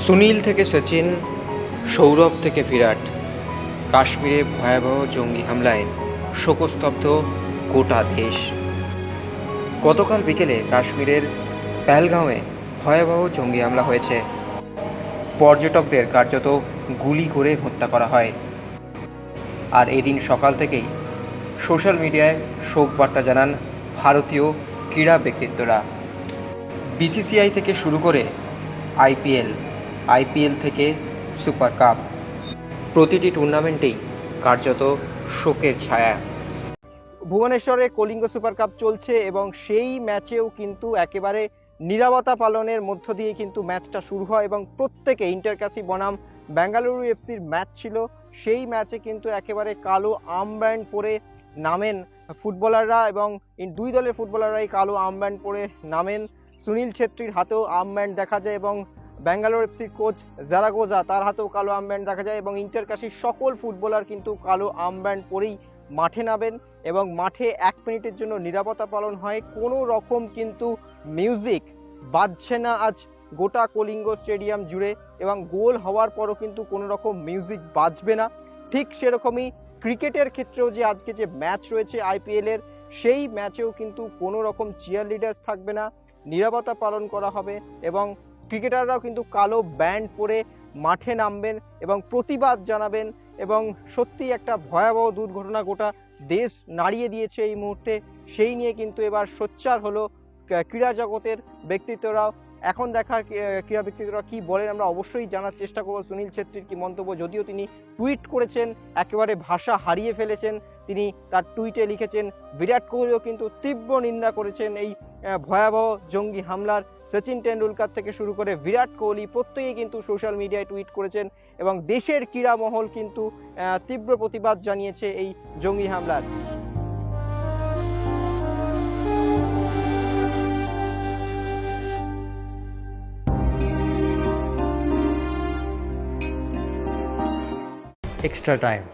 সুনীল থেকে সচিন, সৌরভ থেকে বিরাট, কাশ্মীরে ভয়াবহ জঙ্গি হামলায় শোকস্তব্ধ গোটা দেশ। গতকাল বিকেলে কাশ্মীরের প্যালগাঁওয়ে ভয়াবহ জঙ্গি হামলা হয়েছে। পর্যটকদের কার্যত গুলি করে হত্যা করা হয়। আর এদিন সকাল থেকেই সোশ্যাল মিডিয়ায় শোক বার্তা জানান ভারতীয় ক্রীড়া ব্যক্তিত্বরা বিসিসিআই থেকে শুরু করে আইপিএল। আইপিএল থেকে সুপার কাপ। প্রতিটি টুর্নামেন্টেই কার্যত শোকের ছায়া। ভুবনেশ্বরে কলিঙ্গ সুপার কাপ চলছে এবং সেই ম্যাচেও কিন্তু একেবারে নিরাপত্তা পালনের মধ্য দিয়ে কিন্তু ম্যাচটা শুরু হয় এবং প্রত্যেকে ইন্টারকাসি বনাম বেঙ্গালুরু এফসির ম্যাচ ছিল। সেই ম্যাচে কিন্তু একেবারে কালো আর্মব্যান্ড পরে নামেন ফুটবলাররা এবং দুই দলের ফুটবলাররাই কালো আর্মব্যান্ড পরে নামেন। সুনীল ছেত্রীর হাতেও আর্মব্যান্ড দেখা যায় এবং ব্যাঙ্গালোর এফসির কোচ জারাগোজা, তার হাতেও কালো আর্মব্যান্ড দেখা যায় এবং ইন্টারকাশির সকল ফুটবলার কিন্তু কালো আর্মব্যান্ড পরেই মাঠে নামেন এবং মাঠে এক মিনিটের জন্য নিরাপত্তা পালন হয়। কোনো রকম কিন্তু মিউজিক বাজছে না আজ গোটা কলিঙ্গ স্টেডিয়াম জুড়ে এবং গোল হওয়ার পরও কিন্তু কোনো রকম মিউজিক বাজবে না। ঠিক সেরকমই ক্রিকেটের ক্ষেত্রেও যে আজকে যে ম্যাচ রয়েছে আইপিএলের সেই ম্যাচেও কিন্তু কোনো রকম চিয়ার লিডার্স থাকবে না। নিরাপত্তা পালন করা হবে এবং ক্রিকেটাররাও কিন্তু কালো ব্যান্ড পরে মাঠে নামবেন এবং প্রতিবাদ জানাবেন এবং সত্যি একটা ভয়াবহ দুর্ঘটনা গোটা দেশ নাড়িয়ে দিয়েছে এই মুহূর্তে। সেই নিয়ে কিন্তু এবার সোচ্চার হলো ক্রীড়া জগতের ব্যক্তিত্বরাও। এখন দেখার ক্রীড়া ব্যক্তিত্বরা কি বলেন আমরা অবশ্যই জানার চেষ্টা করব। সুনীল ছেত্রীর কি মন্তব্য? যদিও তিনি টুইট করেছেন, একেবারে ভাষা হারিয়ে ফেলেছেন, তিনি তার টুইটে লিখেছেন, বিরাট কোহলিও কিন্তু তীব্র নিন্দা করেছেন এই ভয়াবহ জঙ্গি হামলার সচিন টেন্ডুলকার থেকে শুরু করে বিরাট কোহলি প্রত্যেকেই কিন্তু সোশ্যাল মিডিয়ায় টুইট করেছেন এবং দেশের ক্রীড়া মহল কিন্তু তীব্র প্রতিবাদ জানিয়েছে এই জঙ্গি হামলার extra time.